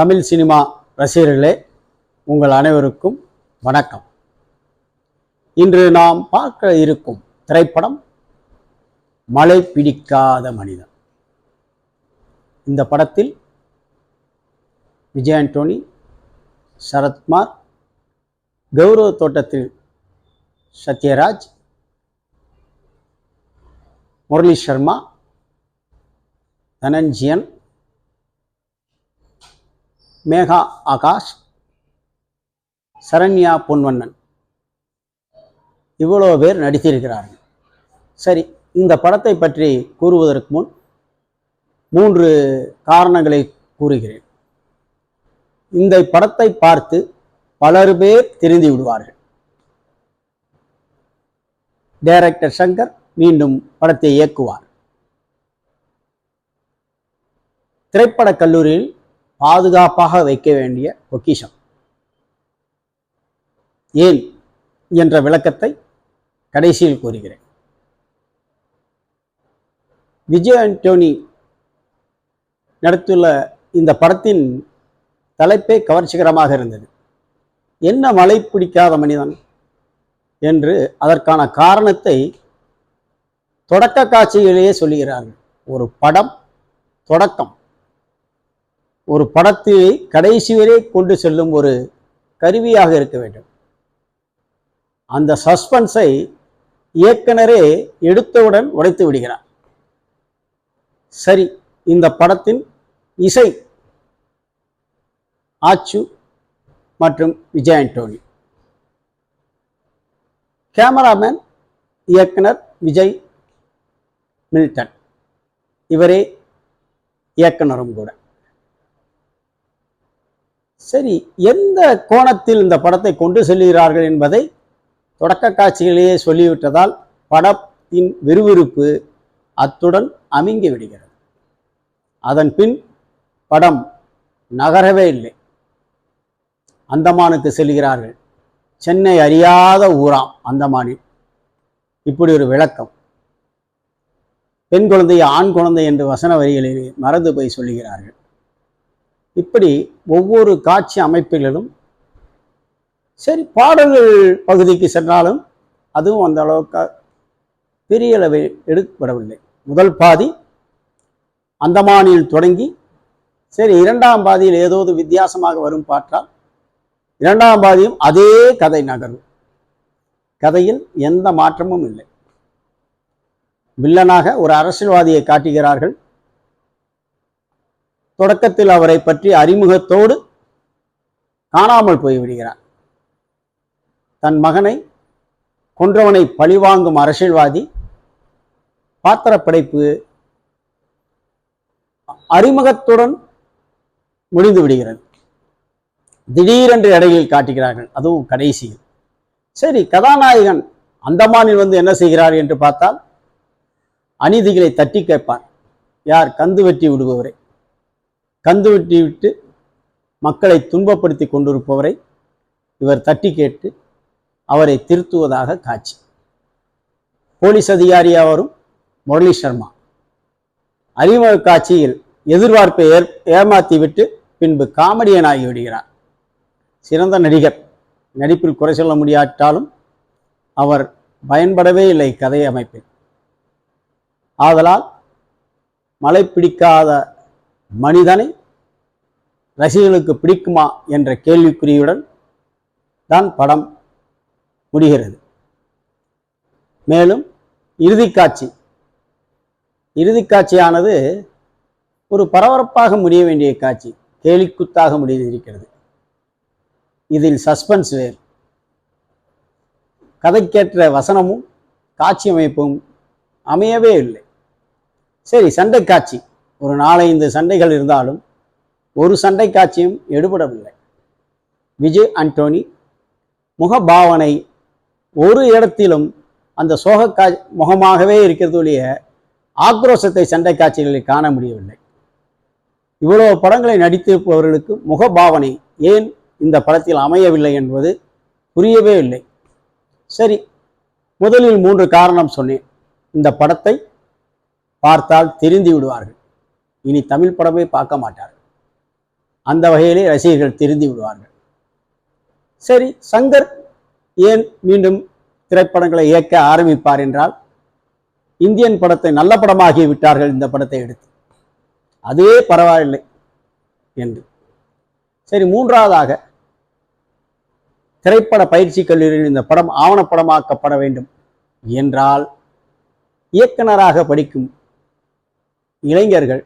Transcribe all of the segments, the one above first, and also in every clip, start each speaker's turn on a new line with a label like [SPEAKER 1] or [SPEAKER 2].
[SPEAKER 1] Tamil cinema ரசிகர்களே உங்கள் அனைவருக்கும் வணக்கம். இன்று நாம் பார்க்க இருக்கும் திரைப்படம் மழை பிடிக்காத மனிதன். இந்த படத்தில் விஜய் ஆண்டோனி சரத்குமார் கௌரவ தோட்டத்தில் சத்யராஜ் முரளி சர்மா தனஞ்சியன் மேகா ஆகாஷ் சரண்யா பொன்வண்ணன். இவ்வளோ பேர் நடித்திருக்கிறார்கள். சரி இந்த படத்தை பற்றி கூறுவதற்கு முன் மூன்று காரணங்களை கூறுகிறேன். இந்த படத்தை பார்த்து பலர் பேர் தெரிந்து விடுவார்கள். டைரக்டர் சங்கர் மீண்டும் படத்தை இயக்குவார். திரைப்படக் கல்லூரியில் பாதுகாப்பாக வைக்க வேண்டிய பொக்கிஷம். ஏன் என்ற விளக்கத்தை கடைசியில் கூறுகிறேன். விஜய் ஆண்டோனி நடத்துள்ள இந்த படத்தின் தலைப்பே கவர்ச்சிகரமாக இருந்தது. என்ன மழை பிடிக்காத மனிதன் என்று அதற்கான காரணத்தை தொடக்க காட்சியிலேயே சொல்லுகிறார்கள். ஒரு படம் தொடக்கம். ஒரு படத்தை கடைசி வரை கொண்டு செல்லும் ஒரு கருவியாக இருக்க வேண்டும். அந்த சஸ்பென்ஸை இயக்குனரே எடுத்தவுடன் உடைத்து விடுகிறார். சரி இந்த படத்தின் இசை ஆச்சு மற்றும் விஜய் ஆண்டோனி. கேமராமேன் இயக்குனர் விஜய் மில்டன். இவரே இயக்குனரும் கூட. சரி எந்த கோணத்தில் இந்த படத்தை கொண்டு செல்கிறார்கள் என்பதை தொடக்க காட்சிகளிலேயே சொல்லிவிட்டதால் படத்தின் விறுவிறுப்பு அத்துடன் அமிங்கி விடுகிறது. அதன் பின் படம் நகரவே இல்லை. அந்தமானுக்கு செல்கிறார்கள். சென்னை அறியாத ஊராம் அந்தமானில். இப்படி ஒரு விளக்கம். பெண் குழந்தை ஆண் குழந்தை என்று வசன வரிகளில் மறந்து போய் சொல்லுகிறார்கள். இப்படி ஒவ்வொரு காட்சி அமைப்பிலும் சரி பாடல்கள் பகுதிக்கு சென்றாலும் அதுவும் அந்த அளவுக்கு பெரிய அளவில் எடுக்கப்படவில்லை. முதல் பாதி அந்தமானில் தொடங்கி சரி இரண்டாம் பாதியில் ஏதாவது வித்தியாசமாக வரும் பார்த்தால் இரண்டாம் பாதியும் அதே கதை நகர்வு கதையில் எந்த மாற்றமும் இல்லை. வில்லனாக ஒரு அரசியல்வாதியை காட்டுகிறார்கள். தொடக்கத்தில் அவரை பற்றி அறிமுகத்தோடு காணாமல் போய்விடுகிறார். தன் மகனை கொன்றவனை பழிவாங்கும் அரசியல்வாதி பாத்திரப்படைப்பு அறிமுகத்துடன் முடிந்து விடுகிறது. திடீரென்று இடையில் காட்டுகிறார்கள் அதுவும் கடைசியில். சரி கதாநாயகன் அந்தமானில் வந்து என்ன செய்கிறார் என்று பார்த்தால் அநீதிகளை தட்டி கேட்பார். யார் கந்து வெட்டி விடுபவரை. கந்து வெட்டி விட்டு மக்களை துன்பப்படுத்தி கொண்டிருப்பவரை இவர் தட்டி கேட்டு அவரை திருத்துவதாக காட்சி. போலீஸ் அதிகாரியாவரும் முரளி சர்மா. அறிமுக காட்சியில் எதிர்பார்ப்பை ஏற் ஏமாத்தி விட்டு பின்பு காமெடியனாகி விடுகிறார். சிறந்த நடிகர். நடிப்பில் குறை சொல்ல முடியாட்டாலும் அவர் பயன்படவே இல்லை கதை அமைப்பில். ஆதலால் மழை பிடிக்காத மனிதனை ரசிகர்களுக்கு பிடிக்குமா என்ற கேள்விக்குறியுடன் தான் படம் முடிகிறது. மேலும் இறுதிக்காட்சி இறுதிக்காட்சியானது ஒரு பரபரப்பாக முடிய வேண்டிய காட்சி. கேலிக்குத்தாக முடிந்திருக்கிறது. இதில் சஸ்பென்ஸ் வேறு கதைக்கேற்ற வசனமும் காட்சி அமைப்பும் அமையவே இல்லை. சரி சண்டை காட்சி. ஒரு நாலைந்து சண்டைகள் இருந்தாலும் ஒரு சண்டை காட்சியும் எடுபடவில்லை. விஜய் அண்டோனி முகபாவனை ஒரு இடத்திலும் அந்த சோக கா முகமாகவே இருக்கிறதுடைய ஆக்ரோஷத்தை சண்டை காட்சிகளில் காண முடியவில்லை. இவ்வளவு படங்களை நடித்திருப்பவர்களுக்கு முகபாவனை ஏன் இந்த படத்தில் அமையவில்லை என்பது புரியவே இல்லை. சரி முதலில் மூன்று காரணம் சொன்னேன். இந்த படத்தை பார்த்தால் தெரிந்து விடுவார்கள். இனி தமிழ் படமே பார்க்க மாட்டார்கள். அந்த வகையிலே ரசிகர்கள் திருந்தி விடுவார்கள். சரி சங்கர் ஏன் மீண்டும் திரைப்படங்களை இயக்க ஆரம்பிப்பார் என்றால் இந்தியன் படத்தை நல்ல படமாகி விட்டார்கள் இந்த படத்தை எடுத்து. அதுவே பரவாயில்லை என்று. சரி மூன்றாவதாக திரைப்பட பயிற்சி கல்லூரியில் இந்த படம் ஆவணப்படமாக்கப்பட வேண்டும் என்றால் இயக்குனராக படிக்கும் இளைஞர்கள்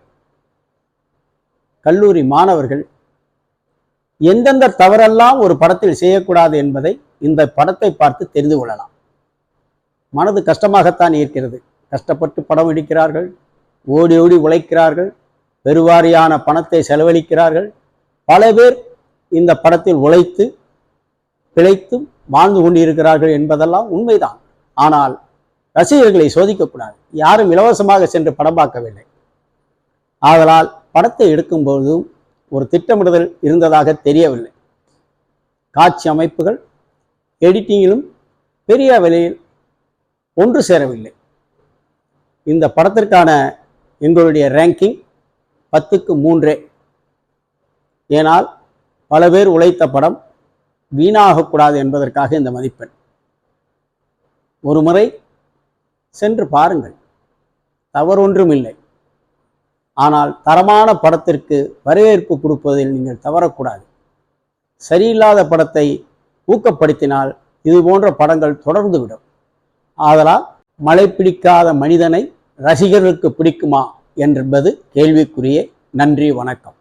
[SPEAKER 1] கல்லூரி மாணவர்கள் எந்தெந்த தவறெல்லாம் ஒரு படத்தில் செய்யக்கூடாது என்பதை இந்த படத்தை பார்த்து தெரிந்து கொள்ளலாம். மனது கஷ்டமாகத்தான் இருக்கிறது. கஷ்டப்பட்டு படம் எடுக்கிறார்கள் ஓடி ஓடி உழைக்கிறார்கள் பெருவாரியான பணத்தை செலவழிக்கிறார்கள். பல பேர் இந்த படத்தில் உழைத்து பிழைத்து வாழ்ந்து கொண்டிருக்கிறார்கள் என்பதெல்லாம் உண்மைதான். ஆனால் ரசிகர்களை சோதிக்கக்கூடாது. யாரும் இலவசமாக சென்று படம் பார்க்கவில்லை. ஆதலால் படத்தை எடுக்கும்போதும் ஒரு திட்டமிடுதல் இருந்ததாக தெரியவில்லை. காட்சி அமைப்புகள் எடிட்டிங்கிலும் பெரிய விலையில் ஒன்று சேரவில்லை. இந்த படத்திற்கான எங்களுடைய ரேங்கிங் பத்துக்கு மூன்றே. ஏனால் பல பேர் உழைத்த படம் வீணாகக்கூடாது என்பதற்காக இந்த மதிப்பெண். ஒரு முறை சென்று பாருங்கள். தவறொன்றும் இல்லை ஆனால் தரமான படத்திற்கு வரவேற்பு கொடுப்பதில் நீங்கள் தவறக்கூடாது. சரியில்லாத படத்தை ஊக்கப்படுத்தினால் இது போன்ற படங்கள் தொடர்ந்து விடும் ஆதலால் மழை பிடிக்காத மனிதனை ரசிகர்களுக்கு பிடிக்குமா? என்பது கேள்விக்குரிய நன்றி வணக்கம்.